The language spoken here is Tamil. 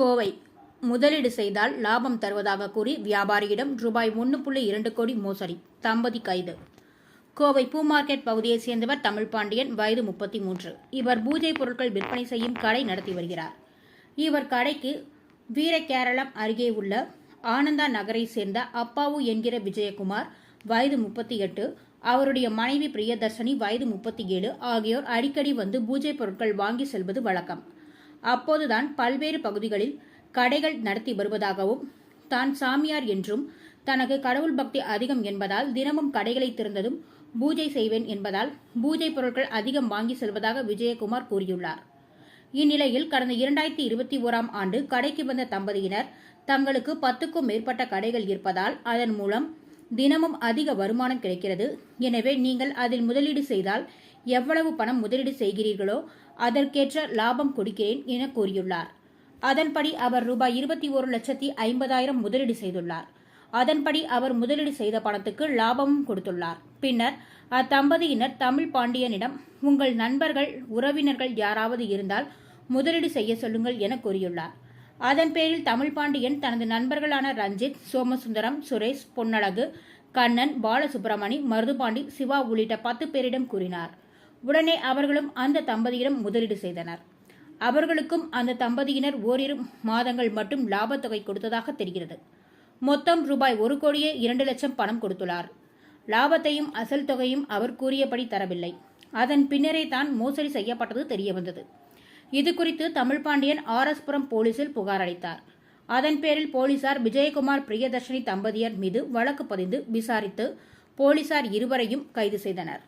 கோவை. முதலீடு செய்தால் லாபம் தருவதாக கூறி வியாபாரியிடம் ரூபாய் ஒன்று புள்ளி இரண்டு கோடி மோசடி தம்பதி கைது. கோவை பூ மார்க்கெட் பகுதியைச் சேர்ந்தவர் தமிழ் பாண்டியன் வயது முப்பத்தி மூன்று. இவர் பூஜை பொருட்கள் விற்பனை செய்யும் கடை நடத்தி வருகிறார். இவர் கடைக்கு வீரகேரளம் அருகே உள்ள ஆனந்தா நகரை சேர்ந்த அப்பாவு என்கிற விஜயகுமார் வயது முப்பத்தி எட்டு. அவருடைய மனைவி பிரியதர்ஷினி வயது முப்பத்தி ஏழு. ஆகியோர் அடிக்கடி வந்து பூஜை பொருட்கள் வாங்கி செல்வது வழக்கம். அப்போதுதான் பல்வேறு பகுதிகளில் கடைகள் நடத்தி வருவதாகவும் தான் சாமியார் என்றும் தனக்கு கடவுள் பக்தி அதிகம் என்பதால் தினமும் கடைகளை திறந்ததும் பூஜை செய்வேன் என்பதால் பூஜை பொருட்கள் அதிகம் வாங்கி செல்வதாக விஜயகுமார் கூறியுள்ளார். இந்நிலையில் கடந்த இரண்டாயிரத்தி இருபத்தி ஓராம் ஆண்டு கடைக்கு வந்த தம்பதியினர் தங்களுக்கு பத்துக்கும் மேற்பட்ட கடைகள் இருப்பதால் அதன் மூலம் தினமும் அதிக வருமானம் கிடைக்கிறது. எனவே நீங்கள் அதில் முதலீடு செய்தால் எவ்வளவு பணம் முதலீடு செய்கிறீர்களோ அதற்கேற்ற லாபம் கொடுக்கிறேன் என கூறியுள்ளார். அதன்படி அவர் ரூபாய் இருபத்தி ஒரு லட்சத்தி ஐம்பதாயிரம் முதலீடு செய்துள்ளார். அதன்படி அவர் முதலீடு செய்த பணத்துக்கு லாபமும் கொடுத்துள்ளார். பின்னர் அத்தம்பதியினர் தமிழ் பாண்டியனிடம் உங்கள் நண்பர்கள் உறவினர்கள் யாராவது இருந்தால் முதலீடு செய்ய சொல்லுங்கள் என கூறியுள்ளார். அதன் பேரில் தமிழ் பாண்டியன் தனது நண்பர்களான ரஞ்சித் சோமசுந்தரம் சுரேஷ் பொன்னழகு கண்ணன் பாலசுப்ரமணி மருதுபாண்டி சிவா உள்ளிட்ட பத்து பேரிடம் கூறினார். உடனே அவர்களும் அந்த தம்பதியிடம் முதலீடு செய்தனர். அவர்களுக்கும் அந்த தம்பதியினர் ஓரிரு மாதங்கள் மட்டும் லாபத்தொகை கொடுத்ததாக தெரிகிறது. மொத்தம் ரூபாய் ஒரு கோடியே இரண்டு லட்சம் பணம் கொடுத்துள்ளார். லாபத்தையும் அசல் தொகையும் அவர் கூறியபடி தரவில்லை. அதன் பின்னரே தான் மோசடி செய்யப்பட்டது தெரியவந்தது. இது குறித்து தமிழ்பாண்டியன் ஆர்எஸ்புரம் போலீசில் புகார் அளித்தார். அதன் பேரில் போலீசார் விஜயகுமார் பிரியதர்ஷினி தம்பதியர் மீது வழக்கு பதிந்து விசாரித்து போலீசார் இருவரையும் கைது செய்தனர்.